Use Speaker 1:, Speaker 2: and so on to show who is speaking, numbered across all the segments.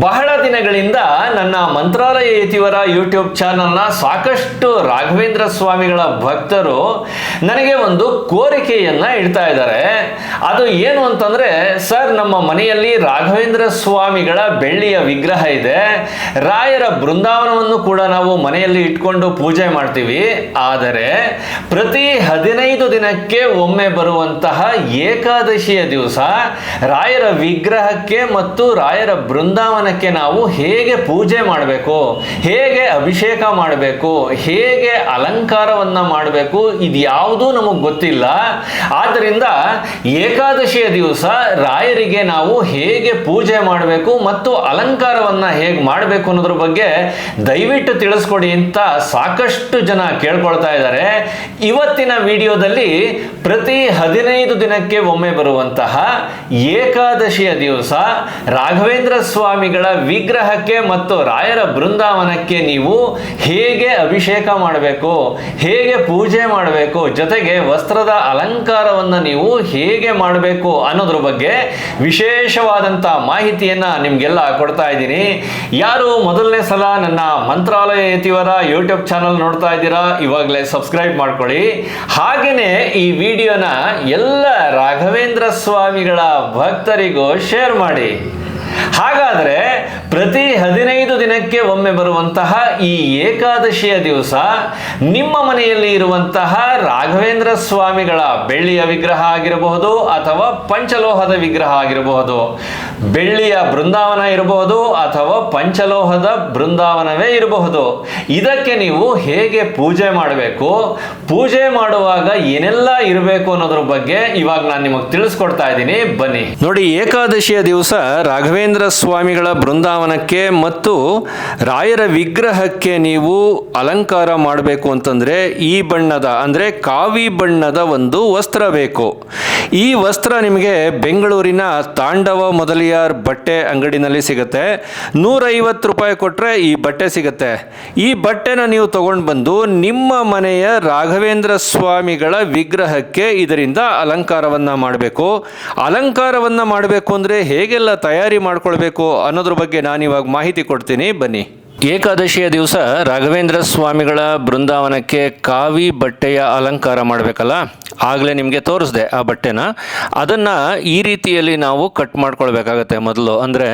Speaker 1: ಬಹಳ ದಿನಗಳಿಂದ ನನ್ನ ಮಂತ್ರಾಲಯ ಯತಿವರ ಯೂಟ್ಯೂಬ್ ಚಾನಲ್ನ ಸಾಕಷ್ಟು ರಾಘವೇಂದ್ರ ಸ್ವಾಮಿಗಳ ಭಕ್ತರು ನನಗೆ ಒಂದು ಕೋರಿಕೆಯನ್ನ ಇಡ್ತಾ ಇದ್ದಾರೆ. ಅದು ಏನು ಅಂತಂದ್ರೆ, ಸರ್, ನಮ್ಮ ಮನೆಯಲ್ಲಿ ರಾಘವೇಂದ್ರ ಸ್ವಾಮಿಗಳ ಬೆಳ್ಳಿಯ ವಿಗ್ರಹ ಇದೆ. ರಾಯರ ಬೃಂದಾವನವನ್ನು ಕೂಡ ನಾವು ಮನೆಯಲ್ಲಿ ಇಟ್ಕೊಂಡು ಪೂಜೆ ಮಾಡ್ತೀವಿ. ಆದರೆ ಪ್ರತಿ ಹದಿನೈದು ದಿನಕ್ಕೆ ಒಮ್ಮೆ ಬರುವಂತಹ ಏಕಾದಶಿಯ ದಿವಸ ರಾಯರ ವಿಗ್ರಹಕ್ಕೆ ಮತ್ತು ರಾಯರ ಬೃಂದಾವನಕ್ಕೆ ನಾವು ಹೇಗೆ ಪೂಜೆ ಮಾಡಬೇಕು, ಹೇಗೆ ಅಭಿಷೇಕ ಮಾಡಬೇಕು, ಹೇಗೆ ಅಲಂಕಾರವನ್ನ ಮಾಡಬೇಕು, ಇದ್ಯಾವುದೂ ನಮಗೆ ಗೊತ್ತಿಲ್ಲ. ಆದ್ದರಿಂದ ಏಕಾದಶಿಯ ದಿವಸ ರಾಯರಿಗೆ ನಾವು ಹೇಗೆ ಪೂಜೆ ಮಾಡಬೇಕು ಮತ್ತು ಅಲಂಕಾರವನ್ನ ಹೇಗೆ ಮಾಡಬೇಕು ಅನ್ನೋದ್ರ ಬಗ್ಗೆ ದಯವಿಟ್ಟು ತಿಳಿಸ್ಕೊಡಿ ಅಂತ ಸಾಕಷ್ಟು ಜನ ಕೇಳ್ಕೊಳ್ತಾ ಇದ್ದಾರೆ. ಇವತ್ತಿನ ವಿಡಿಯೋದಲ್ಲಿ ಪ್ರತಿ ಹದಿನೈದು ದಿನಕ್ಕೆ ಒಮ್ಮೆ ಬರುವಂತಹ ಏಕಾದಶಿಯ ದಿವಸ ರಾಘವೇಂದ್ರ ಸ್ವಾಮಿಗಳ ವಿಗ್ರಹಕ್ಕೆ ಮತ್ತು ರಾಯರ ಬೃಂದಾವನಕ್ಕೆ ನೀವು ಹೇಗೆ ಅಭಿಷೇಕ ಮಾಡಬೇಕು, ಹೇಗೆ ಪೂಜೆ ಮಾಡಬೇಕು, ಜೊತೆಗೆ ವಸ್ತ್ರದ ಅಲಂಕಾರವನ್ನು ನೀವು ಹೇಗೆ ಮಾಡಬೇಕು ಅನ್ನೋದ್ರ ಬಗ್ಗೆ ವಿಶೇಷವಾದಂಥ ಮಾಹಿತಿಯನ್ನ ನಿಮಗೆಲ್ಲ ಕೊಡ್ತಾ ಇದ್ದೀನಿ. ಯಾರು ಮೊದಲನೇ ಸಲ ನನ್ನ ಮಂತ್ರಾಲಯ ಯತಿವರ ಯೂಟ್ಯೂಬ್ ಚಾನಲ್ ನೋಡ್ತಾ ಇದ್ದೀರಾ, ಇವಾಗಲೇ ಸಬ್ಸ್ಕ್ರೈಬ್ ಮಾಡ್ಕೊಳ್ಳಿ. ಹಾಗೆಯೇ ಈ ವಿಡಿಯೋನ ಎಲ್ಲ ರಾಘವೇಂದ್ರ ಸ್ವಾಮಿಗಳ ಭಕ್ತರಿಗೂ ಶೇರ್ ಮಾಡಿ. 하가들의 ಪ್ರತಿ ಹದಿನೈದು ದಿನಕ್ಕೆ ಒಮ್ಮೆ ಬರುವಂತಹ ಈ ಏಕಾದಶಿಯ ದಿವಸ ನಿಮ್ಮ ಮನೆಯಲ್ಲಿ ಇರುವಂತಹ ರಾಘವೇಂದ್ರ ಸ್ವಾಮಿಗಳ ಬೆಳ್ಳಿಯ ವಿಗ್ರಹ ಆಗಿರಬಹುದು ಅಥವಾ ಪಂಚಲೋಹದ ವಿಗ್ರಹ ಆಗಿರಬಹುದು. ಬೆಳ್ಳಿಯ ಬೃಂದಾವನ ಇರಬಹುದು ಅಥವಾ ಪಂಚಲೋಹದ ಬೃಂದಾವನವೇ ಇರಬಹುದು. ಇದಕ್ಕೆ ನೀವು ಹೇಗೆ ಪೂಜೆ ಮಾಡಬೇಕು? ಪೂಜೆ ಮಾಡುವಾಗ ಏನೆಲ್ಲ ಇರಬೇಕು ಅನ್ನೋದ್ರ ಬಗ್ಗೆ ಇವಾಗ ನಾನು ನಿಮಗೆ ತಿಳಿಸ್ಕೊಡ್ತಾ ಇದ್ದೀನಿ. ಬನ್ನಿ. ನೋಡಿ, ಏಕಾದಶಿಯ ದಿವಸ ರಾಘವೇಂದ್ರ ಸ್ವಾಮಿಗಳ ಬೃಂದಾವನಕ್ಕೆ ಮತ್ತು ರಾಯರ ವಿಗ್ರಹಕ್ಕೆ ನೀವು ಅಲಂಕಾರ ಮಾಡಬೇಕು ಅಂತಂದರೆ ಈ ಬಣ್ಣದ, ಅಂದರೆ ಕಾವಿ ಬಣ್ಣದ ಒಂದು ವಸ್ತ್ರ ಬೇಕು. ಈ ವಸ್ತ್ರ ನಿಮಗೆ ಬೆಂಗಳೂರಿನ ತಾಂಡವ ಮೊದಲಿಯಾರ್ ಬಟ್ಟೆ ಅಂಗಡಿನಲ್ಲಿ ಸಿಗುತ್ತೆ. ನೂರೈವತ್ತು ರೂಪಾಯಿ ಕೊಟ್ಟರೆ ಈ ಬಟ್ಟೆ ಸಿಗುತ್ತೆ. ಈ ಬಟ್ಟೆನ ನೀವು ತಗೊಂಡು ಬಂದು ನಿಮ್ಮ ಮನೆಯ ರಾಘವೇಂದ್ರ ಸ್ವಾಮಿಗಳ ವಿಗ್ರಹಕ್ಕೆ ಇದರಿಂದ ಅಲಂಕಾರವನ್ನು ಮಾಡಬೇಕು. ಅಲಂಕಾರವನ್ನು ಮಾಡಬೇಕು ಅಂದರೆ ಹೇಗೆಲ್ಲ ತಯಾರಿ ಮಾಡ್ಕೊಳ್ಬೇಕು ಅನ್ನೋದ್ರ ಬಗ್ಗೆ ನಾನು ಇವಾಗ ಮಾಹಿತಿ ಕೊಡ್ತೀನಿ ಬನ್ನಿ. ಏಕಾದಶಿಯ ದಿವಸ ರಾಘವೇಂದ್ರ ಸ್ವಾಮಿಗಳ ಬೃಂದಾವನಕ್ಕೆ ಕಾವಿ ಬಟ್ಟೆಯ ಅಲಂಕಾರ ಮಾಡಬೇಕಲ್ಲ? ಆಗಲೇ ನಿಮಗೆ ತೋರಿಸ್ದೆ ಆ ಬಟ್ಟೆನ. ಅದನ್ನು ಈ ರೀತಿಯಲ್ಲಿ ನಾವು ಕಟ್ ಮಾಡ್ಕೊಳ್ಬೇಕಾಗತ್ತೆ ಮೊದಲು. ಅಂದರೆ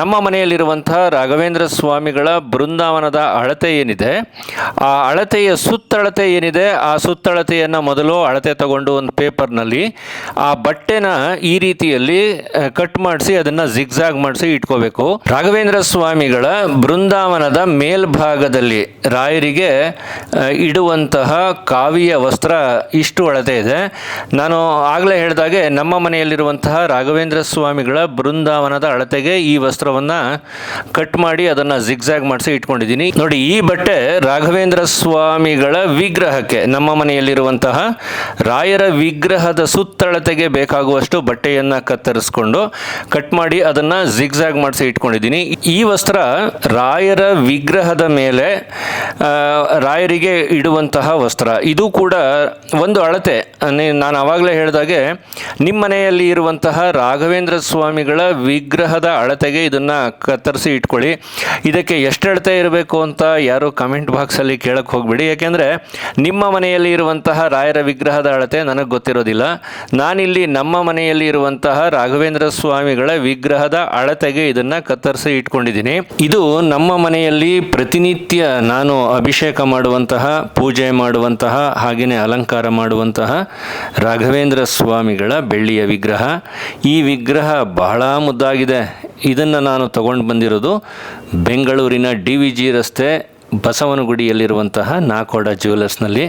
Speaker 1: ನಮ್ಮ ಮನೆಯಲ್ಲಿರುವಂಥ ರಾಘವೇಂದ್ರ ಸ್ವಾಮಿಗಳ ಬೃಂದಾವನದ ಅಳತೆ ಏನಿದೆ? ಆ ಅಳತೆಯ ಸುತ್ತಳತೆ ಏನಿದೆ? ಆ ಸುತ್ತಳತೆಯನ್ನು ಮೊದಲು ಅಳತೆ ತಗೊಂಡು ಒಂದು ಪೇಪರ್ನಲ್ಲಿ ಆ ಬಟ್ಟೆನ ಈ ರೀತಿಯಲ್ಲಿ ಕಟ್ ಮಾಡಿಸಿ, ಅದನ್ನು ಜಿಗ್ಜಾಗ್ ಮಾಡಿಸಿ ಇಟ್ಕೋಬೇಕು. ರಾಘವೇಂದ್ರ ಸ್ವಾಮಿಗಳ ಬೃಂದಾವನದ ಮೇಲ್ಭಾಗದಲ್ಲಿ ರಾಯರಿಗೆ ಇಡುವಂತಹ ಕಾವಿಯ ವಸ್ತ್ರ ಇಷ್ಟು ಅಳತೆ ಇದೆ. ನಾನು ಆಗಲೇ ಹೇಳಿದಾಗೆ ನಮ್ಮ ಮನೆಯಲ್ಲಿರುವಂತಹ ರಾಘವೇಂದ್ರ ಸ್ವಾಮಿಗಳ ಬೃಂದಾವನದ ಅಳತೆಗೆ ಈ ವಸ್ತ್ರವನ್ನು ಕಟ್ ಮಾಡಿ ಅದನ್ನು ಜಿಗ್ಜಾಗ್ ಮಾಡಿಸಿ ಇಟ್ಕೊಂಡಿದ್ದೀನಿ. ನೋಡಿ, ಈ ಬಟ್ಟೆ ರಾಘವೇಂದ್ರ ಸ್ವಾಮಿಗಳ ವಿಗ್ರಹಕ್ಕೆ, ನಮ್ಮ ಮನೆಯಲ್ಲಿರುವಂತಹ ರಾಯರ ವಿಗ್ರಹದ ಸುತ್ತಳತೆಗೆ ಬೇಕಾಗುವಷ್ಟು ಬಟ್ಟೆಯನ್ನು ಕತ್ತರಿಸ್ಕೊಂಡು ಕಟ್ ಮಾಡಿ ಅದನ್ನು ಜಿಗ್ಜಾಗ್ ಮಾಡಿಸಿ ಇಟ್ಕೊಂಡಿದ್ದೀನಿ. ಈ ವಸ್ತ್ರ ರಾಯರ ವಿಗ್ರಹದ ಮೇಲೆ ರಾಯರಿಗೆ ಇಡುವಂತಹ ವಸ್ತ್ರ. ಇದು ಕೂಡ ಒಂದು ಅಳತೆ. ನಾನು ಆವಾಗಲೇ ಹೇಳಿದಾಗೆ ನಿಮ್ಮ ಮನೆಯಲ್ಲಿ ಇರುವಂತಹ ರಾಘವೇಂದ್ರ ಸ್ವಾಮಿಗಳ ವಿಗ್ರಹದ ಅಳತೆಗೆ ಇದನ್ನು ಕತ್ತರಿಸಿ ಇಟ್ಕೊಳ್ಳಿ. ಇದಕ್ಕೆ ಎಷ್ಟು ಅಳತೆ ಇರಬೇಕು ಅಂತ ಯಾರು ಕಮೆಂಟ್ ಬಾಕ್ಸಲ್ಲಿ ಕೇಳಕ್ಕೆ ಹೋಗ್ಬಿಡಿ. ಯಾಕೆಂದರೆ ನಿಮ್ಮ ಮನೆಯಲ್ಲಿ ಇರುವಂತಹ ರಾಯರ ವಿಗ್ರಹದ ಅಳತೆ ನನಗೆ ಗೊತ್ತಿರೋದಿಲ್ಲ. ನಾನಿಲ್ಲಿ ನಮ್ಮ ಮನೆಯಲ್ಲಿ ಇರುವಂತಹ ರಾಘವೇಂದ್ರ ಸ್ವಾಮಿಗಳ ವಿಗ್ರಹದ ಅಳತೆಗೆ ಇದನ್ನು ಕತ್ತರಿಸಿ ಇಟ್ಕೊಂಡಿದ್ದೀನಿ. ಇದು ನಮ್ಮ ಮನೆಯಲ್ಲಿ ಪ್ರತಿನಿತ್ಯ ನಾನು ಅಭಿಷೇಕ ಮಾಡುವಂತಹ, ಪೂಜೆ ಮಾಡುವಂತಹ ಹಾಗೆಯೇ ಅಲಂಕಾರ ಮಾಡುವಂತಹ ರಾಘವೇಂದ್ರ ಸ್ವಾಮಿಗಳ ಬೆಳ್ಳಿಯ ವಿಗ್ರಹ. ಈ ವಿಗ್ರಹ ಬಹಳ ಮುದ್ದಾಗಿದೆ. ಇದನ್ನು ನಾನು ತಗೊಂಡು ಬಂದಿರೋದು ಬೆಂಗಳೂರಿನ ಡಿ ವಿ ಜಿ ರಸ್ತೆ, ಬಸವನಗುಡಿಯಲ್ಲಿರುವಂತಹ ನಾಕೋಡ ಜ್ಯುವೆಲರ್ಸ್ನಲ್ಲಿ.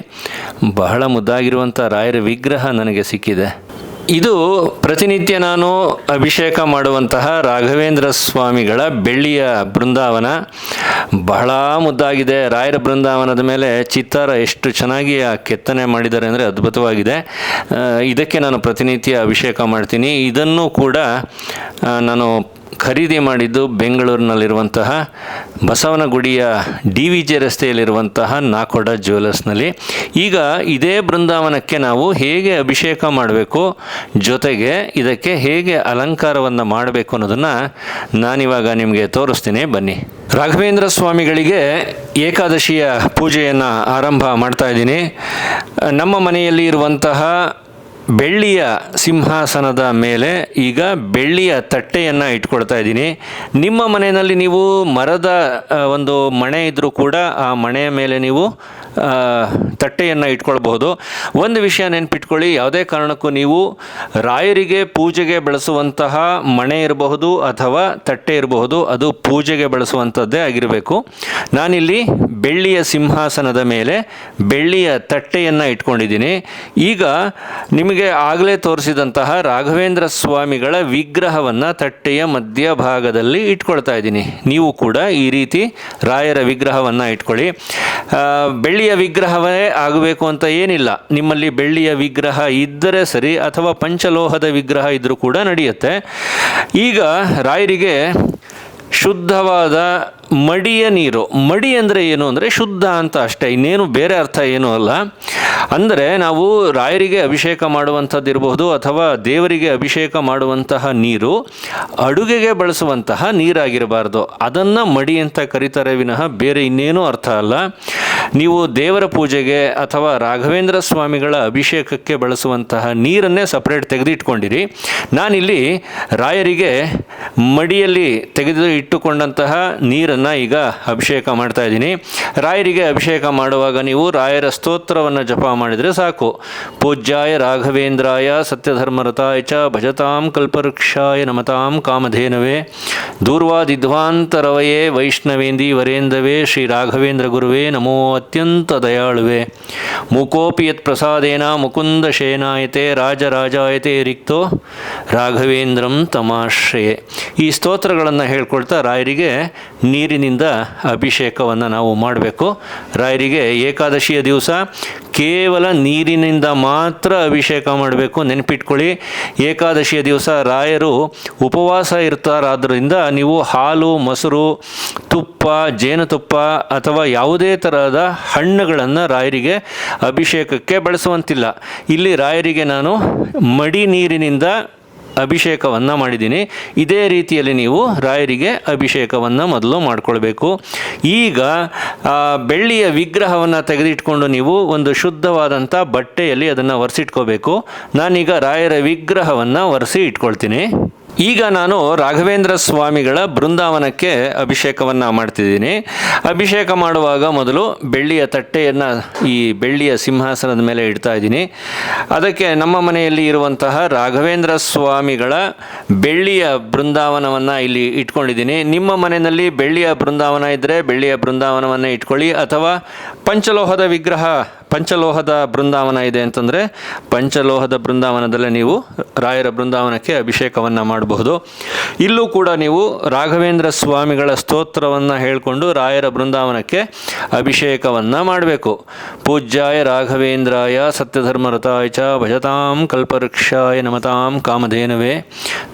Speaker 1: ಬಹಳ ಮುದ್ದಾಗಿರುವಂಥ ರಾಯರ ವಿಗ್ರಹ ನನಗೆ ಸಿಕ್ಕಿದೆ. ಇದು ಪ್ರತಿನಿತ್ಯ ನಾನು ಅಭಿಷೇಕ ಮಾಡುವಂತಹ ರಾಘವೇಂದ್ರ ಸ್ವಾಮಿಗಳ ಬೆಳ್ಳಿಯ ಬೃಂದಾವನ. ಬಹಳ ಮುದ್ದಾಗಿದೆ. ರಾಯರ ಬೃಂದಾವನದ ಮೇಲೆ ಚಿತ್ತಾರ ಎಷ್ಟು ಚೆನ್ನಾಗಿ ಆ ಕೆತ್ತನೆ ಮಾಡಿದ್ದಾರೆ ಅಂದರೆ ಅದ್ಭುತವಾಗಿದೆ. ಇದಕ್ಕೆ ನಾನು ಪ್ರತಿನಿತ್ಯ ಅಭಿಷೇಕ ಮಾಡ್ತೀನಿ. ಇದನ್ನು ಕೂಡ ನಾನು ಖರೀದಿ ಮಾಡಿದ್ದು ಬೆಂಗಳೂರಿನಲ್ಲಿರುವಂತಹ ಬಸವನಗುಡಿಯ ಡಿ ವಿ ಜೆ ರಸ್ತೆಯಲ್ಲಿರುವಂತಹ ನಾಕೋಡ ಜ್ಯುವೆಲರ್ಸ್ನಲ್ಲಿ. ಈಗ ಇದೇ ಬೃಂದಾವನಕ್ಕೆ ನಾವು ಹೇಗೆ ಅಭಿಷೇಕ ಮಾಡಬೇಕು, ಜೊತೆಗೆ ಇದಕ್ಕೆ ಹೇಗೆ ಅಲಂಕಾರವನ್ನು ಮಾಡಬೇಕು ಅನ್ನೋದನ್ನು ನಾನಿವಾಗ ನಿಮಗೆ ತೋರಿಸ್ತೀನಿ. ಬನ್ನಿ. ರಾಘವೇಂದ್ರ ಸ್ವಾಮಿಗಳಿಗೆ ಏಕಾದಶಿಯ ಪೂಜೆಯನ್ನು ಆರಂಭ ಮಾಡ್ತಾ ಇದ್ದೀನಿ. ನಮ್ಮ ಮನೆಯಲ್ಲಿ ಇರುವಂತಹ ಬೆಳ್ಳಿಯ ಸಿಂಹಾಸನದ ಮೇಲೆ ಈಗ ಬೆಳ್ಳಿಯ ತಟ್ಟೆಯನ್ನು ಇಟ್ಕೊಳ್ತಾ ಇದ್ದೀನಿ. ನಿಮ್ಮ ಮನೆಯಲ್ಲಿ ನೀವು ಮರದ ಒಂದು ಮಣೆ ಇದ್ದರೂ ಕೂಡ ಆ ಮಣೆಯ ಮೇಲೆ ನೀವು ತಟ್ಟೆಯನ್ನು ಇಟ್ಕೊಳ್ಬಹುದು. ಒಂದು ವಿಷಯ ನೆನ್ಪಿಟ್ಕೊಳ್ಳಿ ಯಾವುದೇ ಕಾರಣಕ್ಕೂ ನೀವು ರಾಯರಿಗೆ ಪೂಜೆಗೆ ಬಳಸುವಂತಹ ಮಣೆ ಇರಬಹುದು ಅಥವಾ ತಟ್ಟೆ ಇರಬಹುದು ಅದು ಪೂಜೆಗೆ ಬಳಸುವಂಥದ್ದೇ ಆಗಿರಬೇಕು. ನಾನಿಲ್ಲಿ ಬೆಳ್ಳಿಯ ಸಿಂಹಾಸನದ ಮೇಲೆ ಬೆಳ್ಳಿಯ ತಟ್ಟೆಯನ್ನು ಇಟ್ಕೊಂಡಿದ್ದೀನಿ. ಈಗ ನಿಮಗೆ ಆಗಲೇ ತೋರಿಸಿದಂತಹ ರಾಘವೇಂದ್ರ ಸ್ವಾಮಿಗಳ ವಿಗ್ರಹವನ್ನು ತಟ್ಟೆಯ ಮಧ್ಯಭಾಗದಲ್ಲಿ ಇಟ್ಕೊಳ್ತಾ ಇದ್ದೀನಿ. ನೀವು ಕೂಡ ಈ ರೀತಿ ರಾಯರ ವಿಗ್ರಹವನ್ನು ಇಟ್ಕೊಳ್ಳಿ. ಆ, ಬೆಳ್ಳಿಯ ವಿಗ್ರಹವೇ ಆಗಬೇಕು ಅಂತ ಏನಿಲ್ಲ. ನಿಮ್ಮಲ್ಲಿ ಬೆಳ್ಳಿಯ ವಿಗ್ರಹ ಇದ್ದರೆ ಸರಿ ಅಥವಾ ಪಂಚಲೋಹದ ವಿಗ್ರಹ ಇದ್ದರೂ ಕೂಡ ನಡೆಯುತ್ತೆ. ಈಗ ರಾಯರಿಗೆ ಶುದ್ಧವಾದ ಮಡಿಯ ನೀರು. ಮಡಿ ಅಂದರೆ ಏನು ಅಂದರೆ ಶುದ್ಧ ಅಂತ ಅಷ್ಟೇ. ಇನ್ನೇನು ಬೇರೆ ಅರ್ಥ ಏನೂ ಅಲ್ಲ. ಅಂದರೆ ನಾವು ರಾಯರಿಗೆ ಅಭಿಷೇಕ ಮಾಡುವಂಥದ್ದು ಇರಬಹುದು ಅಥವಾ ದೇವರಿಗೆ ಅಭಿಷೇಕ ಮಾಡುವಂತಹ ನೀರು ಅಡುಗೆಗೆ ಬಳಸುವಂತಹ ನೀರಾಗಿರಬಾರ್ದು. ಅದನ್ನು ಮಡಿ ಅಂತ ಕರೀತಾರೆ ವಿನಃ ಬೇರೆ ಇನ್ನೇನೂ ಅರ್ಥ ಅಲ್ಲ. ನೀವು ದೇವರ ಪೂಜೆಗೆ ಅಥವಾ ರಾಘವೇಂದ್ರ ಸ್ವಾಮಿಗಳ ಅಭಿಷೇಕಕ್ಕೆ ಬಳಸುವಂತಹ ನೀರನ್ನೇ ಸಪ್ರೇಟ್ ತೆಗೆದಿಟ್ಕೊಂಡಿರಿ. ನಾನಿಲ್ಲಿ ರಾಯರಿಗೆ ಮಡಿಯಲ್ಲಿ ತೆಗೆದು ಇಟ್ಟುಕೊಂಡಂತಹ ನೀರನ್ನು ಈಗ ಅಭಿಷೇಕ ಮಾಡ್ತಾ ಇದ್ದೀನಿ. ರಾಯರಿಗೆ ಅಭಿಷೇಕ ಮಾಡುವಾಗ ನೀವು ರಾಯರ ಸ್ತೋತ್ರವನ್ನು ಜಪ ಮಾಡಿದರೆ ಸಾಕು. ಪೂಜ್ಯಾಯ ರಾಘವೇಂದ್ರಾಯ ಸತ್ಯಧರ್ಮರತಾಯ ಚ ಭಜತಾಂ ಕಲ್ಪವೃಕ್ಷಾಯ ನಮತಾಂ ಕಾಮಧೇನವೇ. ದೂರ್ವಾದಿಧ್ವಾಂತರವಯೇ ವೈಷ್ಣವೇಂದಿ ವರೇಂದವೇ ಶ್ರೀ ರಾಘವೇಂದ್ರ ಗುರುವೇ ನಮೋ ಅತ್ಯಂತ ದಯಾಳುವೆ. ಮುಕೋಪಿ ಯತ್ ಪ್ರಸಾದೇನ ಮುಕುಂದ ಶೇನಾಯತೆ ರಾಜರಾಜಾಯತೆ ರಿಕ್ತೋ ರಾಘವೇಂದ್ರಂ ತಮಾಶ್ರಯ. ಈ ಸ್ತೋತ್ರಗಳನ್ನು ಹೇಳ್ಕೊಳ್ತಾ ರಾಯರಿಗೆ ನೀರಿನಿಂದ ಅಭಿಷೇಕವನ್ನು ನಾವು ಮಾಡಬೇಕು. ರಾಯರಿಗೆ ಏಕಾದಶಿಯ ದಿವಸ ಕೇವಲ ನೀರಿನಿಂದ ಮಾತ್ರ ಅಭಿಷೇಕ ಮಾಡಬೇಕು. ನೆನಪಿಟ್ಕೊಳ್ಳಿ. ಏಕಾದಶಿಯ ದಿವಸ ರಾಯರು ಉಪವಾಸ ಇರ್ತಾರಾದ್ದರಿಂದ ನೀವು ಹಾಲು, ಮೊಸರು, ತುಪ್ಪ, ಜೇನುತುಪ್ಪ ಅಥವಾ ಯಾವುದೇ ತರಹದ ಹಣ್ಣುಗಳನ್ನು ರಾಯರಿಗೆ ಅಭಿಷೇಕಕ್ಕೆ ಬಳಸುವಂತಿಲ್ಲ. ಇಲ್ಲಿ ರಾಯರಿಗೆ ನಾನು ಮಡಿ ನೀರಿನಿಂದ ಅಭಿಷೇಕವನ್ನು ಮಾಡಿದ್ದೀನಿ. ಇದೇ ರೀತಿಯಲ್ಲಿ ನೀವು ರಾಯರಿಗೆ ಅಭಿಷೇಕವನ್ನು ಮೊದಲು ಮಾಡಿಕೊಳ್ಬೇಕು. ಈಗ ಬೆಳ್ಳಿಯ ವಿಗ್ರಹವನ್ನು ತೆಗೆದಿಟ್ಕೊಂಡು ನೀವು ಒಂದು ಶುದ್ಧವಾದಂಥ ಬಟ್ಟೆಯಲ್ಲಿ ಅದನ್ನು ಒರೆಸಿಟ್ಕೋಬೇಕು. ನಾನೀಗ ರಾಯರ ವಿಗ್ರಹವನ್ನು ಒರೆಸಿ ಇಟ್ಕೊಳ್ತೀನಿ. ಈಗ ನಾನು ರಾಘವೇಂದ್ರ ಸ್ವಾಮಿಗಳ ಬೃಂದಾವನಕ್ಕೆ ಅಭಿಷೇಕವನ್ನು ಮಾಡ್ತಿದ್ದೀನಿ. ಅಭಿಷೇಕ ಮಾಡುವಾಗ ಮೊದಲು ಬೆಳ್ಳಿಯ ತಟ್ಟೆಯನ್ನು ಈ ಬೆಳ್ಳಿಯ ಸಿಂಹಾಸನದ ಮೇಲೆ ಇಡ್ತಾ ಇದ್ದೀನಿ. ಅದಕ್ಕೆ ನಮ್ಮ ಮನೆಯಲ್ಲಿ ಇರುವಂತಹ ರಾಘವೇಂದ್ರ ಸ್ವಾಮಿಗಳ ಬೆಳ್ಳಿಯ ಬೃಂದಾವನವನ್ನು ಇಲ್ಲಿ ಇಟ್ಕೊಂಡಿದ್ದೀನಿ. ನಿಮ್ಮ ಮನೆಯಲ್ಲಿ ಬೆಳ್ಳಿಯ ಬೃಂದಾವನ ಇದ್ದರೆ ಬೆಳ್ಳಿಯ ಬೃಂದಾವನವನ್ನು ಇಟ್ಕೊಳ್ಳಿ. ಅಥವಾ ಪಂಚಲೋಹದ ವಿಗ್ರಹ, ಪಂಚಲೋಹದ ಬೃಂದಾವನ ಇದೆ ಅಂತಂದರೆ ಪಂಚಲೋಹದ ಬೃಂದಾವನದಲ್ಲೇ ನೀವು ರಾಯರ ಬೃಂದಾವನಕ್ಕೆ ಅಭಿಷೇಕವನ್ನು ಮಾಡಬಹುದು. ಇಲ್ಲೂ ಕೂಡ ನೀವು ರಾಘವೇಂದ್ರ ಸ್ವಾಮಿಗಳ ಸ್ತೋತ್ರವನ್ನು ಹೇಳಿಕೊಂಡು ರಾಯರ ಬೃಂದಾವನಕ್ಕೆ ಅಭಿಷೇಕವನ್ನು ಮಾಡಬೇಕು. ಪೂಜ್ಯಾಯ ರಾಘವೇಂದ್ರಾಯ ಸತ್ಯಧರ್ಮರತಾಯ ಚ ಭಜತಾಂ ಕಲ್ಪವೃಕ್ಷಾಯ ನಮತಾಂ ಕಾಮಧೇನವೇ.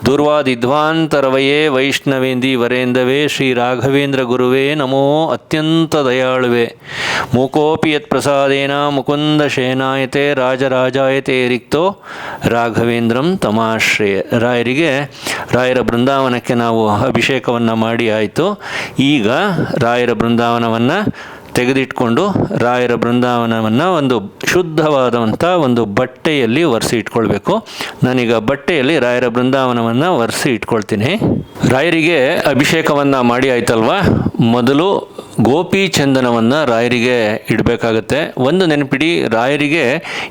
Speaker 1: ದುರ್ವಾದಿಧ್ವಾಂತರವಯೇ ವೈಷ್ಣವೇಂದಿ ವರೇಂದವೇ ಶ್ರೀ ರಾಘವೇಂದ್ರ ಗುರುವೇ ನಮೋ ಅತ್ಯಂತ ದಯಾಳುವೆ. ಮೂಕೋಪಿ ಯತ್ ಪ್ರಸಾದೇನ ಮುಕುಂದ ಶೇನಾಯತೆ ರಾಜರಾಜಾಯತೆ ರಿಕ್ತೋ. ರಾಘವೇಂದ್ರಂ ತಮಾಶ್ರಯ ರಾಯರಿಗೆ ರಾಯರ ಬೃಂದಾವನಕ್ಕೆ ನಾವು ಅಭಿಷೇಕವನ್ನು ಮಾಡಿ ಆಯಿತು. ಈಗ ರಾಯರ ಬೃಂದಾವನವನ್ನು ತೆಗೆದಿಟ್ಕೊಂಡು ರಾಯರ ಬೃಂದಾವನವನ್ನು ಒಂದು ಶುದ್ಧವಾದಂಥ ಒಂದು ಬಟ್ಟೆಯಲ್ಲಿ ಒರೆಸಿ ಇಟ್ಕೊಳ್ಬೇಕು. ನಾನೀಗ ಬಟ್ಟೆಯಲ್ಲಿ ರಾಯರ ಬೃಂದಾವನವನ್ನು ಒರೆಸಿ ಇಟ್ಕೊಳ್ತೀನಿ. ರಾಯರಿಗೆ ಅಭಿಷೇಕವನ್ನು ಮಾಡಿ ಆಯ್ತಲ್ವಾ? ಮೊದಲು ಗೋಪಿ ಚಂದನವನ್ನು ರಾಯರಿಗೆ ಇಡಬೇಕಾಗತ್ತೆ. ಒಂದು ನೆನಪಿಡಿ, ರಾಯರಿಗೆ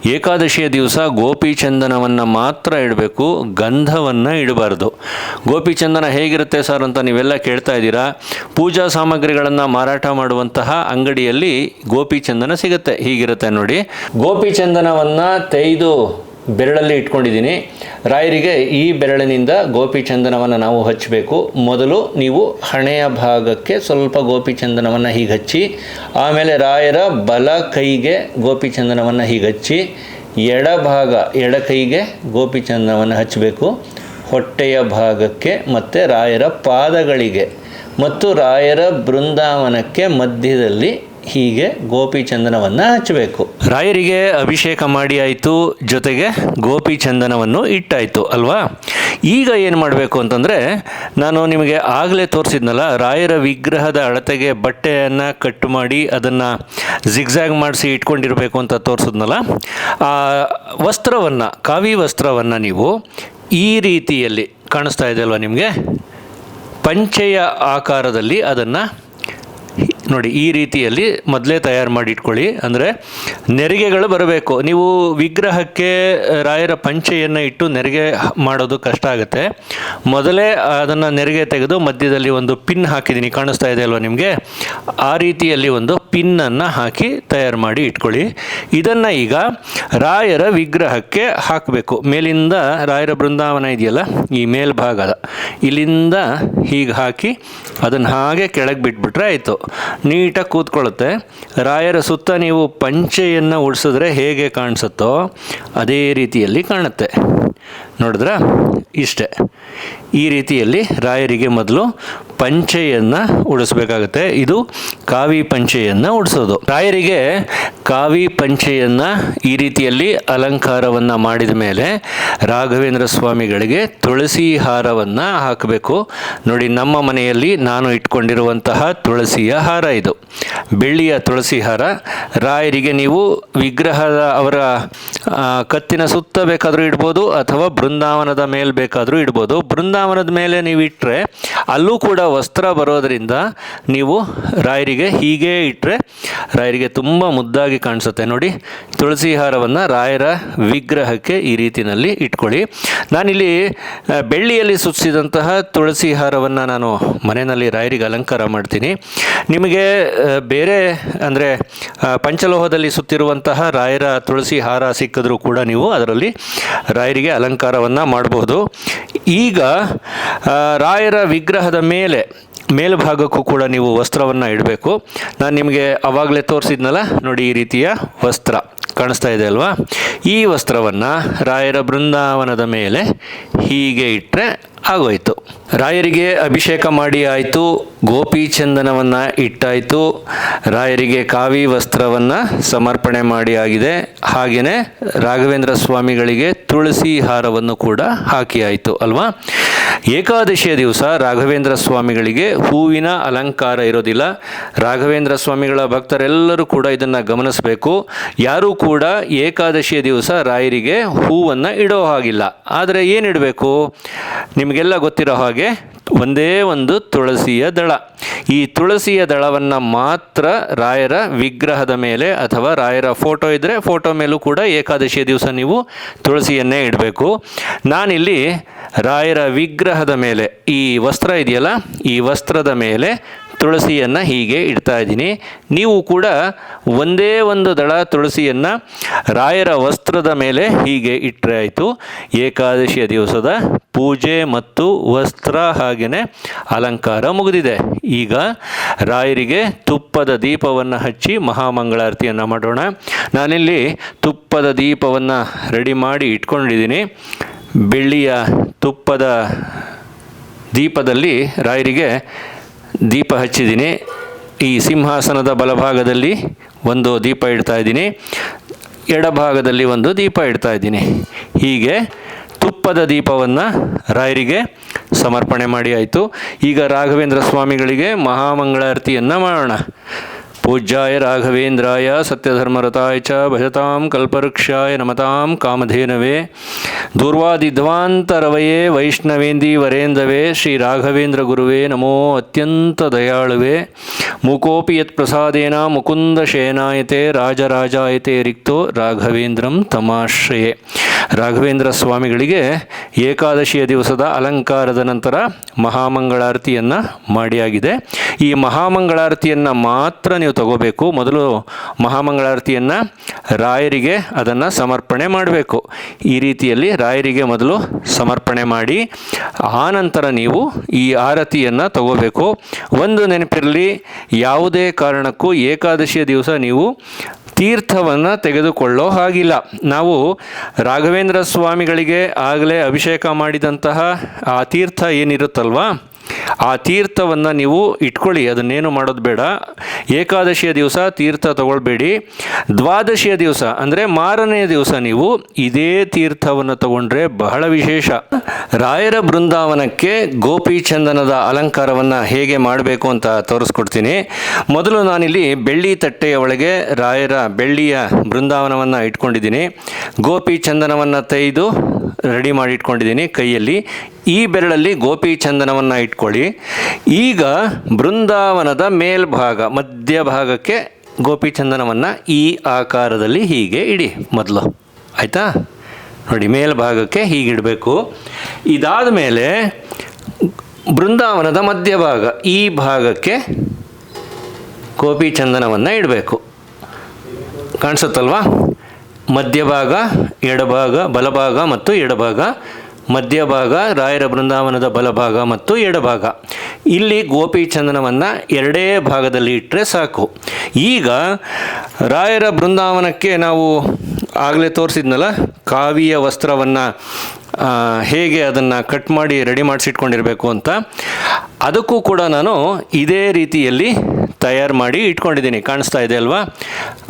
Speaker 1: ಏಕಾದಶಿಯ ದಿವಸ ಗೋಪಿ ಚಂದನವನ್ನು ಮಾತ್ರ ಇಡಬೇಕು, ಗಂಧವನ್ನು ಇಡಬಾರ್ದು. ಗೋಪಿ ಚಂದನ ಹೇಗಿರುತ್ತೆ ಸರ್ ಅಂತ ನೀವೆಲ್ಲ ಕೇಳ್ತಾ ಇದ್ದೀರಾ? ಪೂಜಾ ಸಾಮಗ್ರಿಗಳನ್ನು ಮಾರಾಟ ಮಾಡುವಂತಹ ಅಂಗಡಿಯಲ್ಲಿ ಗೋಪಿ ಚಂದನ ಸಿಗುತ್ತೆ. ಹೀಗಿರುತ್ತೆ ನೋಡಿ. ಗೋಪಿ ಚಂದನವನ್ನು ತೆಗೆದು ಬೆರಳಲ್ಲಿ ಇಟ್ಕೊಂಡಿದ್ದೀನಿ. ರಾಯರಿಗೆ ಈ ಬೆರಳಿನಿಂದ ಗೋಪಿ ಚಂದನವನ್ನು ನಾವು ಹಚ್ಚಬೇಕು. ಮೊದಲು ನೀವು ಹಣೆಯ ಭಾಗಕ್ಕೆ ಸ್ವಲ್ಪ ಗೋಪಿ ಚಂದನವನ್ನು ಹೀಗೆ ಹಚ್ಚಿ, ಆಮೇಲೆ ರಾಯರ ಬಲ ಕೈಗೆ ಗೋಪಿ ಚಂದನವನ್ನು ಹೀಗೆ ಹಚ್ಚಿ ಎಡಭಾಗ ಎಡ ಕೈಗೆ ಗೋಪಿ ಚಂದನವನ್ನು ಹಚ್ಚಬೇಕು. ಹೊಟ್ಟೆಯ ಭಾಗಕ್ಕೆ ಮತ್ತು ರಾಯರ ಪಾದಗಳಿಗೆ. ಮತ್ತು ರಾಯರ ಬೃಂದಾವನಕ್ಕೆ ಮಧ್ಯದಲ್ಲಿ ಹೀಗೆ ಗೋಪಿ ಚಂದನವನ್ನು ಹಚ್ಚಬೇಕು. ರಾಯರಿಗೆ ಅಭಿಷೇಕ ಮಾಡಿ ಆಯಿತು, ಜೊತೆಗೆ ಗೋಪಿ ಚಂದನವನ್ನು ಇಟ್ಟಾಯಿತು, ಅಲ್ವಾ? ಈಗ ಏನು ಮಾಡಬೇಕು ಅಂತಂದರೆ, ನಾನು ನಿಮಗೆ ಆಗಲೇ ತೋರಿಸಿದ್ನಲ್ಲ, ರಾಯರ ವಿಗ್ರಹದ ಅಳತೆಗೆ ಬಟ್ಟೆಯನ್ನು ಕಟ್ಟು ಮಾಡಿ ಅದನ್ನು ಜಿಗ್ಜ್ಯಾಗ್ ಮಾಡಿಸಿ ಇಟ್ಕೊಂಡಿರಬೇಕು ಅಂತ ತೋರಿಸಿದ್ನಲ್ಲ, ಆ ವಸ್ತ್ರವನ್ನು, ಕಾವಿ ವಸ್ತ್ರವನ್ನು ನೀವು ಈ ರೀತಿಯಲ್ಲಿ ಕಾಣಿಸ್ತಾ ಇದೆ ಅಲ್ವಾ ನಿಮಗೆ? ಪಂಚೆಯ ಆಕಾರದಲ್ಲಿ ಅದನ್ನು ನೋಡಿ, ಈ ರೀತಿಯಲ್ಲಿ ಮೊದಲೇ ತಯಾರು ಮಾಡಿ ಇಟ್ಕೊಳ್ಳಿ ಅಂದರೆ ನೆರಿಗೆಗಳು ಬರಬೇಕು. ನೀವು ವಿಗ್ರಹಕ್ಕೆ ರಾಯರ ಪಂಚೆಯನ್ನು ಇಟ್ಟು ನೆರಿಗೆ ಮಾಡೋದು ಕಷ್ಟ ಆಗುತ್ತೆ. ಮೊದಲೇ ಅದನ್ನು ನೆರಿಗೆ ತೆಗೆದು ಮಧ್ಯದಲ್ಲಿ ಒಂದು ಪಿನ್ ಹಾಕಿದ್ದೀನಿ. ಕಾಣಿಸ್ತಾ ಇದೆ ಅಲ್ವಾ ನಿಮಗೆ? ಆ ರೀತಿಯಲ್ಲಿ ಒಂದು ಪಿನ್ನನ್ನು ಹಾಕಿ ತಯಾರು ಮಾಡಿ ಇಟ್ಕೊಳ್ಳಿ. ಇದನ್ನು ಈಗ ರಾಯರ ವಿಗ್ರಹಕ್ಕೆ ಹಾಕಬೇಕು. ಮೇಲಿಂದ ರಾಯರ ಬೃಂದಾವನ ಇದೆಯಲ್ಲ, ಈ ಮೇಲ್ಭಾಗದ. ಇಲ್ಲಿಂದ ಹೀಗೆ ಹಾಕಿ ಅದನ್ನು ಹಾಗೆ ಕೆಳಗೆ ಬಿಟ್ಬಿಟ್ರೆ ಆಯಿತು. ನೀಟಾಗಿ ಕೂತ್ಕೊಳ್ಳುತ್ತೆ. ರಾಯರ ಸುತ್ತ ನೀವು ಪಂಚೆಯನ್ನು ಉಡಿಸಿದ್ರೆ ಹೇಗೆ ಕಾಣಿಸುತ್ತೋ ಅದೇ ರೀತಿಯಲ್ಲಿ ಕಾಣುತ್ತೆ. ನೋಡಿದ್ರಾ? ಇಷ್ಟೇ. ಈ ರೀತಿಯಲ್ಲಿ ರಾಯರಿಗೆ ಮೊದಲು ಪಂಚೆಯನ್ನು ಉಡಿಸ್ಬೇಕಾಗುತ್ತೆ. ಇದು ಕಾವಿ ಪಂಚೆಯನ್ನು ಉಡಿಸೋದು. ರಾಯರಿಗೆ ಕಾವಿ ಪಂಚೆಯನ್ನು ಈ ರೀತಿಯಲ್ಲಿ ಅಲಂಕಾರವನ್ನು ಮಾಡಿದ ಮೇಲೆ ರಾಘವೇಂದ್ರ ಸ್ವಾಮಿಗಳಿಗೆ ತುಳಸಿ ಹಾರವನ್ನು ಹಾಕಬೇಕು. ನೋಡಿ, ನಮ್ಮ ಮನೆಯಲ್ಲಿ ನಾನು ಇಟ್ಕೊಂಡಿರುವಂತಹ ತುಳಸಿಯ ಹಾರ ಇದು. ಬೆಳ್ಳಿಯ ತುಳಸಿ ಹಾರ. ರಾಯರಿಗೆ ನೀವು ವಿಗ್ರಹದ ಅವರ ಕತ್ತಿನ ಸುತ್ತ ಬೇಕಾದರೂ ಇಡ್ಬೋದು ಅಥವಾ ಬೃಂದಾವನದ ಮೇಲೆ ಬೇಕಾದರೂ ಇಡ್ಬೋದು. ಬೃಂದಾವನದ ಮೇಲೆ ನೀವು ಇಟ್ಟರೆ ಅಲ್ಲೂ ಕೂಡ ವಸ್ತ್ರ ಬರೋದರಿಂದ ನೀವು ರಾಯರಿಗೆ ಹೀಗೆ ಇಟ್ಟರೆ ರಾಯರಿಗೆ ತುಂಬ ಮುದ್ದಾಗಿ ಕಾಣಿಸುತ್ತೆ. ನೋಡಿ, ತುಳಸಿ ಹಾರವನ್ನು ರಾಯರ ವಿಗ್ರಹಕ್ಕೆ ಈ ರೀತಿಯಲ್ಲಿ ಇಟ್ಕೊಳ್ಳಿ. ನಾನಿಲ್ಲಿ ಬೆಳ್ಳಿಯಲ್ಲಿ ಸುತ್ತಿದಂತಹ ತುಳಸಿ ಹಾರವನ್ನು ನಾನು ಮನೆಯಲ್ಲಿ ರಾಯರಿಗೆ ಅಲಂಕಾರ ಮಾಡ್ತೀನಿ. ನಿಮಗೆ ಬೇರೆ, ಅಂದರೆ ಪಂಚಲೋಹದಲ್ಲಿ ಸುತ್ತಿರುವಂತಹ ರಾಯರ ತುಳಸಿ ಹಾರ ಸಿಕ್ಕಿದ್ರೂ ಕೂಡ ನೀವು ಅದರಲ್ಲಿ ರಾಯರಿಗೆ ಅಲಂಕಾರವನ್ನು ಮಾಡಬಹುದು ಈಗ ರಾಯರ ವಿಗ್ರಹದ ಮೇಲೆ, ಮೇಲ್ಭಾಗಕ್ಕೂ ಕೂಡ ನೀವು ವಸ್ತ್ರವನ್ನು ಇಡಬೇಕು. ನಾನು ನಿಮಗೆ ಆವಾಗಲೇ ತೋರಿಸಿದ್ನಲ್ಲ, ನೋಡಿ ಈ ರೀತಿಯ ವಸ್ತ್ರ. ಕಾಣಿಸ್ತಾ ಇದೆ ಅಲ್ವಾ? ಈ ವಸ್ತ್ರವನ್ನು ರಾಯರ ಬೃಂದಾವನದ ಮೇಲೆ ಹೀಗೆ ಇಟ್ಟರೆ ಆಗೋಯ್ತು ರಾಯರಿಗೆ ಅಭಿಷೇಕ ಮಾಡಿ ಆಯಿತು, ಗೋಪಿ ಚಂದನವನ್ನು ಇಟ್ಟಾಯಿತು, ರಾಯರಿಗೆ ಕಾವಿ ವಸ್ತ್ರವನ್ನು ಸಮರ್ಪಣೆ ಮಾಡಿ ಆಗಿದೆ. ಹಾಗೆಯೇ ರಾಘವೇಂದ್ರ ಸ್ವಾಮಿಗಳಿಗೆ ತುಳಸಿ ಹಾರವನ್ನು ಕೂಡ ಹಾಕಿ ಆಯಿತು ಅಲ್ವಾ? ಏಕಾದಶಿಯ ದಿವಸ ರಾಘವೇಂದ್ರ ಸ್ವಾಮಿಗಳಿಗೆ ಹೂವಿನ ಅಲಂಕಾರ ಇರೋದಿಲ್ಲ. ರಾಘವೇಂದ್ರ ಸ್ವಾಮಿಗಳ ಭಕ್ತರೆಲ್ಲರೂ ಕೂಡ ಇದನ್ನು ಗಮನಿಸಬೇಕು. ಯಾರೂ ಕೂಡ ಏಕಾದಶಿಯ ದಿವಸ ರಾಯರಿಗೆ ಹೂವನ್ನು ಇಡೋ ಹಾಗಿಲ್ಲ. ಆದರೆ ಏನಿಡಬೇಕು? ನಿಮಗೆಲ್ಲ ಗೊತ್ತಿರೋ ಹಾಗೆ ಒಂದೇ ಒಂದು ತುಳಸಿಯ ದಳ. ಈ ತುಳಸಿಯ ದಳವನ್ನು ಮಾತ್ರ ರಾಯರ ವಿಗ್ರಹದ ಮೇಲೆ ಅಥವಾ ರಾಯರ ಫೋಟೋ ಇದ್ದರೆ ಫೋಟೋ ಮೇಲೂ ಕೂಡ ಏಕಾದಶಿಯ ದಿವಸ ನೀವು ತುಳಸಿಯನ್ನೇ ಇಡಬೇಕು. ನಾನಿಲ್ಲಿ ರಾಯರ ವಿಗ್ರಹದ ಮೇಲೆ ಈ ವಸ್ತ್ರ ಇದೆಯಲ್ಲ, ಈ ವಸ್ತ್ರದ ಮೇಲೆ ತುಳಸಿಯನ್ನು ಹೀಗೆ ಇಡ್ತಾ ಇದ್ದೀನಿ. ನೀವು ಕೂಡ ಒಂದೇ ಒಂದು ದಳ ತುಳಸಿಯನ್ನು ರಾಯರ ವಸ್ತ್ರದ ಮೇಲೆ ಹೀಗೆ ಇಟ್ಟರೆ ಆಯಿತು. ಏಕಾದಶಿಯ ದಿವಸದ ಪೂಜೆ ಮತ್ತು ವಸ್ತ್ರ ಹಾಗೆಯೇ ಅಲಂಕಾರ ಮುಗಿದಿದೆ. ಈಗ ರಾಯರಿಗೆ ತುಪ್ಪದ ದೀಪವನ್ನು ಹಚ್ಚಿ ಮಹಾಮಂಗಳಾರತಿಯನ್ನು ಮಾಡೋಣ. ನಾನಿಲ್ಲಿ ತುಪ್ಪದ ದೀಪವನ್ನು ರೆಡಿ ಮಾಡಿ ಇಟ್ಕೊಂಡಿದ್ದೀನಿ. ಬೆಳ್ಳಿಯ ತುಪ್ಪದ ದೀಪದಲ್ಲಿ ರಾಯರಿಗೆ ದೀಪ ಹಚ್ಚಿದ್ದೀನಿ. ಈ ಸಿಂಹಾಸನದ ಬಲಭಾಗದಲ್ಲಿ ಒಂದು ದೀಪ ಇಡ್ತಾ ಇದ್ದೀನಿ. ಎಡಭಾಗದಲ್ಲಿ ಒಂದು ದೀಪ ಇಡ್ತಾ ಇದ್ದೀನಿ. ಹೀಗೆ ತುಪ್ಪದ ದೀಪವನ್ನು ರಾಯರಿಗೆ ಸಮರ್ಪಣೆ ಮಾಡಿ ಆಯಿತು. ಈಗ ರಾಘವೇಂದ್ರ ಸ್ವಾಮಿಗಳಿಗೆ ಮಹಾಮಂಗಳಾರತಿಯನ್ನು ಮಾಡೋಣ. ಪೂಜ್ಯಾಯ ರಾಘವೇಂದ್ರಾಯ ಸತ್ಯಧರ್ಮರತಾಯ ಚ ಭಜತಾಂ ಕಲ್ಪವೃಕ್ಷಾಯ ನಮತಾಂ ಕಾಮಧೇನವೇ. ದೂರ್ವಾದಿಧ್ವಾಂತರವಯೇ ವೈಷ್ಣವೇಂದಿ ವರೇಂದವೇ ಶ್ರೀ ರಾಘವೇಂದ್ರ ಗುರುವೇ ನಮೋ ಅತ್ಯಂತ ದಯಾಳುವೆ. ಮೂಕೋಪಿ ಯತ್ ಪ್ರಸಾದೇನ ಮುಕುಂದ ಶಯನಾಯತೆ, ರಾಜರಾಜಾಯತೆ ರಿಕ್ತೋ ರಾಘವೇಂದ್ರಂ ತಮಾಶ್ರಯೇ. ರಾಘವೇಂದ್ರ ಸ್ವಾಮಿಗಳಿಗೆ ಏಕಾದಶಿಯ ದಿವಸದ ಅಲಂಕಾರದ ನಂತರ ಮಹಾಮಂಗಳಾರತಿಯನ್ನು ಮಾಡಿಯಾಗಿದೆ. ಈ ಮಹಾಮಂಗಳಾರತಿಯನ್ನು ಮಾತ್ರ ತಗೋಬೇಕು. ಮೊದಲು ಮಹಾಮಂಗಳಾರತಿಯನ್ನು ರಾಯರಿಗೆ ಅದನ್ನು ಸಮರ್ಪಣೆ ಮಾಡಬೇಕು. ಈ ರೀತಿಯಲ್ಲಿ ರಾಯರಿಗೆ ಮೊದಲು ಸಮರ್ಪಣೆ ಮಾಡಿ ಆನಂತರ ನೀವು ಈ ಆರತಿಯನ್ನು ತಗೋಬೇಕು. ಒಂದು ನೆನಪಿರಲಿ, ಯಾವುದೇ ಕಾರಣಕ್ಕೂ ಏಕಾದಶಿಯ ದಿವಸ ನೀವು ತೀರ್ಥವನ್ನು ತೆಗೆದುಕೊಳ್ಳೋ ಹಾಗಿಲ್ಲ. ನಾವು ರಾಘವೇಂದ್ರ ಸ್ವಾಮಿಗಳಿಗೆ ಆಗಲೇ ಅಭಿಷೇಕ ಮಾಡಿದಂತಹ ಆ ತೀರ್ಥ ಏನಿರುತ್ತಲ್ವಾ, ಆ ತೀರ್ಥವನ್ನು ನೀವು ಇಟ್ಕೊಳ್ಳಿ. ಅದನ್ನೇನು ಮಾಡೋದು ಬೇಡ. ಏಕಾದಶಿಯ ದಿವಸ ತೀರ್ಥ ತಗೊಳ್ಬೇಡಿ. ದ್ವಾದಶಿಯ ದಿವಸ ಅಂದರೆ ಮಾರನೆಯ ದಿವಸ ನೀವು ಇದೇ ತೀರ್ಥವನ್ನು ತಗೊಂಡ್ರೆ ಬಹಳ ವಿಶೇಷ. ರಾಯರ ಬೃಂದಾವನಕ್ಕೆ ಗೋಪಿ ಚಂದನದ ಅಲಂಕಾರವನ್ನು ಹೇಗೆ ಮಾಡಬೇಕು ಅಂತ ತೋರಿಸ್ಕೊಡ್ತೀನಿ. ಮೊದಲು ನಾನಿಲ್ಲಿ ಬೆಳ್ಳಿ ತಟ್ಟೆಯ ಒಳಗೆ ರಾಯರ ಬೆಳ್ಳಿಯ ಬೃಂದಾವನವನ್ನು ಇಟ್ಕೊಂಡಿದ್ದೀನಿ. ಗೋಪಿ ಚಂದನವನ್ನು ತೆಗೆದು ರೆಡಿ ಮಾಡಿ ಇಟ್ಕೊಂಡಿದ್ದೀನಿ ಕೈಯಲ್ಲಿ. ಈ ಬೆರಳಲ್ಲಿ ಗೋಪಿ ಚಂದನವನ್ನು ಇಟ್ಕೊಳ್ಳಿ. ಈಗ ಬೃಂದಾವನದ ಮೇಲ್ಭಾಗ ಮಧ್ಯಭಾಗಕ್ಕೆ ಗೋಪಿಚಂದನವನ್ನು ಈ ಆಕಾರದಲ್ಲಿ ಹೀಗೆ ಇಡಿ ಮೊದಲು. ಆಯಿತಾ? ನೋಡಿ, ಮೇಲ್ಭಾಗಕ್ಕೆ ಹೀಗಿಡಬೇಕು. ಇದಾದ ಮೇಲೆ ಬೃಂದಾವನದ ಮಧ್ಯಭಾಗ, ಈ ಭಾಗಕ್ಕೆ ಗೋಪಿಚಂದನವನ್ನು ಇಡಬೇಕು. ಕಾಣಿಸುತ್ತಲ್ವಾ? ಮಧ್ಯಭಾಗ, ಎಡಭಾಗ, ಬಲಭಾಗ ಮತ್ತು ಎಡಭಾಗ ಮಧ್ಯಭಾಗ ರಾಯರ ಬೃಂದಾವನದ ಬಲಭಾಗ ಮತ್ತು ಎಡಭಾಗ ಇಲ್ಲಿ ಗೋಪಿ ಚಂದನವನ್ನು ಎರಡೇ ಭಾಗದಲ್ಲಿ ಇಟ್ಟರೆ ಸಾಕು. ಈಗ ರಾಯರ ಬೃಂದಾವನಕ್ಕೆ ನಾವು ಆಗಲೇ ತೋರಿಸಿದ್ನಲ್ಲ, ಕಾವಿಯ ವಸ್ತ್ರವನ್ನು ಹೇಗೆ ಅದನ್ನು ಕಟ್ ಮಾಡಿ ರೆಡಿ ಮಾಡಿಸಿಟ್ಕೊಂಡಿರಬೇಕು ಅಂತ. ಅದಕ್ಕೂ ಕೂಡ ನಾನು ಇದೇ ರೀತಿಯಲ್ಲಿ ತಯಾರು ಮಾಡಿ ಇಟ್ಕೊಂಡಿದ್ದೀನಿ. ಕಾಣಿಸ್ತಾ ಇದೆ ಅಲ್ವಾ?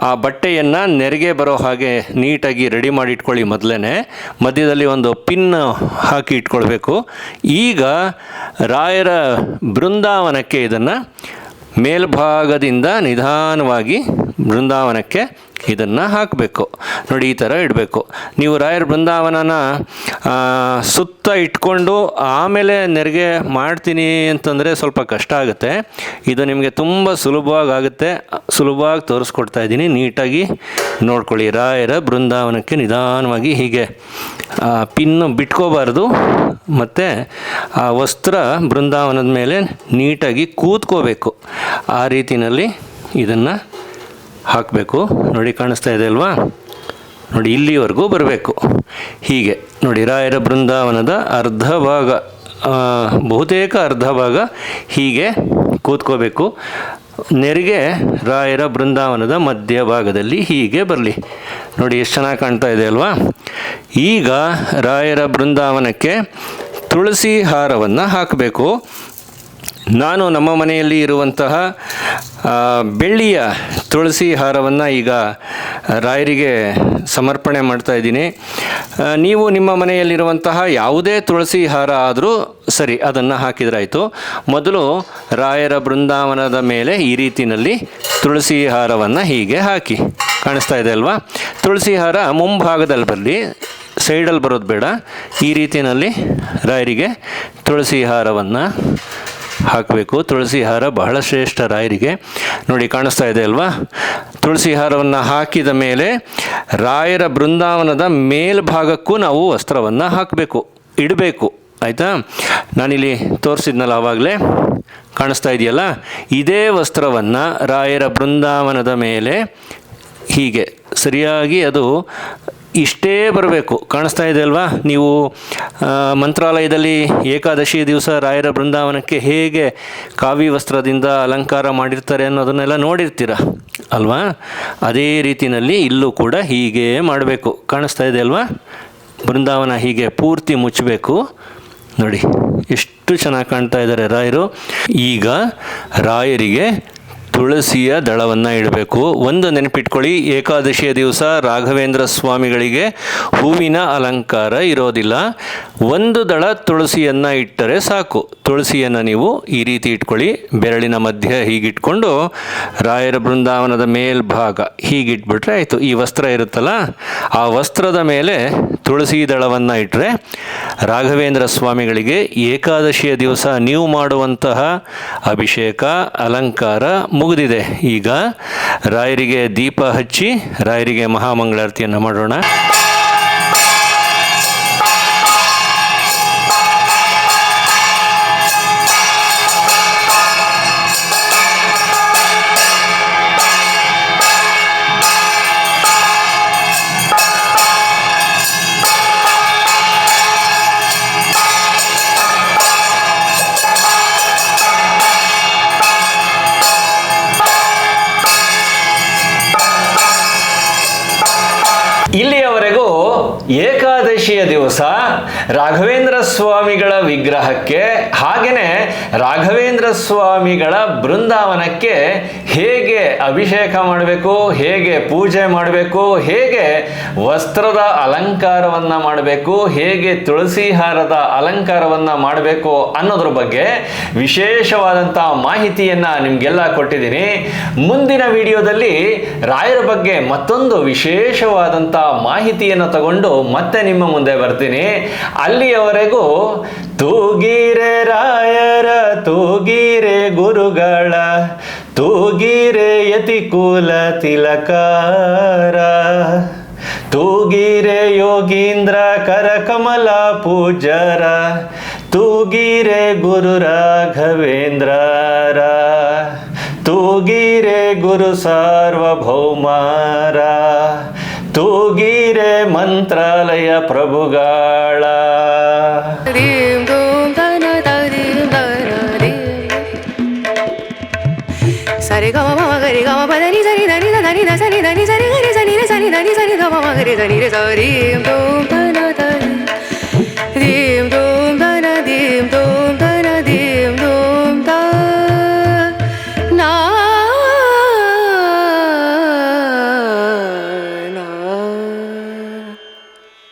Speaker 1: ಆ ಬಟ್ಟೆಯನ್ನು ನೆರಿಗೆ ಬರೋ ಹಾಗೆ ನೀಟಾಗಿ ರೆಡಿ ಮಾಡಿ ಇಟ್ಕೊಳ್ಳಿ ಮೊದಲೇ ಮಧ್ಯದಲ್ಲಿ ಒಂದು ಪಿನ್ ಹಾಕಿ ಇಟ್ಕೊಳ್ಬೇಕು. ಈಗ ರಾಯರ ಬೃಂದಾವನಕ್ಕೆ ಇದನ್ನು ಮೇಲ್ಭಾಗದಿಂದ ನಿಧಾನವಾಗಿ ಬೃಂದಾವನಕ್ಕೆ ಇದನ್ನು ಹಾಕಬೇಕು. ನೋಡಿ, ಈ ಥರ ಇಡಬೇಕು. ನೀವು ರಾಯರ ಬೃಂದಾವನನ ಸುತ್ತ ಇಟ್ಕೊಂಡು ಆಮೇಲೆ ನೆರಿಗೆ ಮಾಡ್ತೀನಿ ಅಂತಂದರೆ ಸ್ವಲ್ಪ ಕಷ್ಟ ಆಗುತ್ತೆ. ಇದು ನಿಮಗೆ ತುಂಬ ಸುಲಭವಾಗಿ ಆಗುತ್ತೆ. ಸುಲಭವಾಗಿ ತೋರಿಸ್ಕೊಡ್ತಾ ಇದ್ದೀನಿ. ನೀಟಾಗಿ ನೋಡ್ಕೊಳ್ಳಿ. ರಾಯರ ಬೃಂದಾವನಕ್ಕೆ ನಿಧಾನವಾಗಿ ಹೀಗೆ ಪಿನ್ನು ಬಿಟ್ಕೋಬಾರ್ದು. ಮತ್ತು ಆ ವಸ್ತ್ರ ಬೃಂದಾವನದ ಮೇಲೆ ನೀಟಾಗಿ ಕೂತ್ಕೋಬೇಕು. ಆ ರೀತಿಯಲ್ಲಿ ಇದನ್ನು ಹಾಕಬೇಕು. ನೋಡಿ ಕಾಣಿಸ್ತಾ ಇದೆ ಅಲ್ವಾ? ನೋಡಿ ಇಲ್ಲಿವರೆಗೂ ಬರಬೇಕು. ಹೀಗೆ. ನೋಡಿ ರಾಯರ ಬೃಂದಾವನದ ಅರ್ಧ ಭಾಗ ಬಹುತೇಕ ಅರ್ಧ ಭಾಗ ಹೀಗೆ ಕೂತ್ಕೋಬೇಕು. ನೆರಿಗೆ ರಾಯರ ಬೃಂದಾವನದ ಮಧ್ಯಭಾಗದಲ್ಲಿ ಹೀಗೆ ಬರಲಿ. ನೋಡಿ ಎಷ್ಟು ಚೆನ್ನಾಗಿ ಕಾಣ್ತಾ ಇದೆ ಅಲ್ವಾ? ಈಗ ರಾಯರ ಬೃಂದಾವನಕ್ಕೆ ತುಳಸಿ ಹಾರವನ್ನು ಹಾಕಬೇಕು. ನಾನು ನಮ್ಮ ಮನೆಯಲ್ಲಿ ಇರುವಂತಹ ಬೆಳ್ಳಿಯ ತುಳಸಿ ಹಾರವನ್ನು ಈಗ ರಾಯರಿಗೆ ಸಮರ್ಪಣೆ ಮಾಡ್ತಾ ಇದ್ದೀನಿ. ನೀವು ನಿಮ್ಮ ಮನೆಯಲ್ಲಿರುವಂತಹ ಯಾವುದೇ ತುಳಸಿ ಹಾರ ಆದರೂ ಸರಿ, ಅದನ್ನು ಹಾಕಿದ್ರಾಯಿತು. ಮೊದಲು ರಾಯರ ಬೃಂದಾವನದ ಮೇಲೆ ಈ ರೀತಿಯಲ್ಲಿ ತುಳಸಿ ಹಾರವನ್ನು ಹೀಗೆ ಹಾಕಿ. ಕಾಣಿಸ್ತಾ ಇದೆ ಅಲ್ವಾ? ತುಳಸಿ ಹಾರ ಮುಂಭಾಗದಲ್ಲಿ ಬರಲಿ, ಸೈಡಲ್ಲಿ ಬರೋದು ಬೇಡ. ಈ ರೀತಿಯಲ್ಲಿ ರಾಯರಿಗೆ ತುಳಸಿ ಹಾರವನ್ನು ಹಾಕಬೇಕು. ತುಳಸಿ ಹಾರ ಬಹಳ ಶ್ರೇಷ್ಠ ರಾಯರಿಗೆ. ನೋಡಿ, ಕಾಣಿಸ್ತಾ ಇದೆ ಅಲ್ವಾ? ತುಳಸಿ ಹಾರವನ್ನು ಹಾಕಿದ ಮೇಲೆ ರಾಯರ ಬೃಂದಾವನದ ಮೇಲ್ಭಾಗಕ್ಕೂ ನಾವು ವಸ್ತ್ರವನ್ನು ಹಾಕಬೇಕು. ಇಡಬೇಕು. ಆಯಿತಾ? ನಾನಿಲ್ಲಿ ತೋರಿಸಿದ್ನಲ್ಲ ಆವಾಗಲೇ ಕಾಣಿಸ್ತಾ ಇದೆಯಲ್ಲ? ಇದೇ ವಸ್ತ್ರವನ್ನು ರಾಯರ ಬೃಂದಾವನದ ಮೇಲೆ ಹೀಗೆ ಸರಿಯಾಗಿ ಅದು ಇಷ್ಟೇ ಬರಬೇಕು. ಕಾಣಿಸ್ತಾ ಇದೆ ಅಲ್ವಾ? ನೀವು ಮಂತ್ರಾಲಯದಲ್ಲಿ ಏಕಾದಶಿ ದಿವಸ ರಾಯರ ಬೃಂದಾವನಕ್ಕೆ ಹೇಗೆ ಕಾವ್ಯ ವಸ್ತ್ರದಿಂದ ಅಲಂಕಾರ ಮಾಡಿರ್ತಾರೆ ಅನ್ನೋದನ್ನೆಲ್ಲ ನೋಡಿರ್ತೀರ ಅಲ್ವಾ? ಅದೇ ರೀತಿಯಲ್ಲಿ ಇಲ್ಲೂ ಕೂಡ ಹೀಗೆ ಮಾಡಬೇಕು. ಕಾಣಿಸ್ತಾ ಇದೆ ಅಲ್ವಾ? ಬೃಂದಾವನ ಹೀಗೆ ಪೂರ್ತಿ ಮುಚ್ಚಬೇಕು. ನೋಡಿ, ಎಷ್ಟು ಚೆನ್ನಾಗಿ ಕಾಣ್ತಾ ಇದ್ದಾರೆ ರಾಯರು. ಈಗ ರಾಯರಿಗೆ ತುಳಸಿಯ ದಳವನ್ನು ಇಡಬೇಕು. ಒಂದು ನೆನಪಿಟ್ಕೊಳ್ಳಿ, ಏಕಾದಶಿಯ ದಿವಸ ರಾಘವೇಂದ್ರ ಸ್ವಾಮಿಗಳಿಗೆ ಹೂವಿನ ಅಲಂಕಾರ ಇರೋದಿಲ್ಲ. ಒಂದು ದಳ ತುಳಸಿಯನ್ನು ಇಟ್ಟರೆ ಸಾಕು. ತುಳಸಿಯನ್ನು ನೀವು ಈ ರೀತಿ ಇಟ್ಕೊಳ್ಳಿ. ಬೆರಳಿನ ಮಧ್ಯ ಹೀಗಿಟ್ಕೊಂಡು ರಾಯರ ಬೃಂದಾವನದ ಮೇಲ್ಭಾಗ ಹೀಗಿಟ್ಬಿಟ್ರೆ ಆಯಿತು. ಈ ವಸ್ತ್ರ ಇರುತ್ತಲ್ಲ, ಆ ವಸ್ತ್ರದ ಮೇಲೆ ತುಳಸಿ ದಳವನ್ನು ಇಟ್ಟರೆ ರಾಘವೇಂದ್ರ ಸ್ವಾಮಿಗಳಿಗೆ ಏಕಾದಶಿಯ ದಿವಸ ನೀವು ಮಾಡುವಂತಹ ಅಭಿಷೇಕ, ಅಲಂಕಾರ ಮುಗಿದಿದೆ. ಈಗ ರಾಯರಿಗೆ ದೀಪ ಹಚ್ಚಿ ರಾಯರಿಗೆ ಮಹಾಮಂಗಳಾರತಿಯನ್ನು ಮಾಡೋಣ. ದಿವಸ ರಾಘವೇಂದ್ರ ಸ್ವಾಮಿಗಳ ವಿಗ್ರಹಕ್ಕೆ ಹಾಗೆಯೇ ರಾಘವೇಂದ್ರ ಸ್ವಾಮಿಗಳ ಬೃಂದಾವನಕ್ಕೆ ಹೇಗೆ ಅಭಿಷೇಕ ಮಾಡಬೇಕು, ಹೇಗೆ ಪೂಜೆ ಮಾಡಬೇಕು, ಹೇಗೆ ವಸ್ತ್ರದ ಅಲಂಕಾರವನ್ನು ಮಾಡಬೇಕು, ಹೇಗೆ ತುಳಸಿ ಹಾರದ ಅಲಂಕಾರವನ್ನು ಮಾಡಬೇಕು ಅನ್ನೋದ್ರ ಬಗ್ಗೆ ವಿಶೇಷವಾದಂಥ ಮಾಹಿತಿಯನ್ನು ನಿಮಗೆಲ್ಲ ಕೊಟ್ಟಿದ್ದೀನಿ. ಮುಂದಿನ ವಿಡಿಯೋದಲ್ಲಿ ರಾಯರ ಬಗ್ಗೆ ಮತ್ತೊಂದು ವಿಶೇಷವಾದಂಥ ಮಾಹಿತಿಯನ್ನು ತಗೊಂಡು ಮತ್ತೆ ನಿಮ್ಮ ಮುಂದೆ ಬರ್ತೀನಿ. ಅಲ್ಲಿಯವರೆಗೂ ತೂಗಿರೆ ರಾಯರ, ತೂಗಿರೆ ಗುರುಗಳ, ತೂಗಿರೆ ಯತಿಕೂಲ ತಿಲಕಾರ, ತೂಗಿರೆ ಯೋಗೀಂದ್ರ ಕರಕಮಲ ಪೂಜರ ತೂಗಿರೆ ಗುರು ರಾಘವೇಂದ್ರರ, ತೂಗಿರೆ ಗುರು ಸಾರ್ವಭೌಮರ ತೂಗಿರೆ ಮಂತ್ರಾಲಯ ಪ್ರಭುಗಳ
Speaker 2: dim dum da na da dim da na dim Sare ga ma ma ga re ga ma pa da ni sa ni da ni da da ni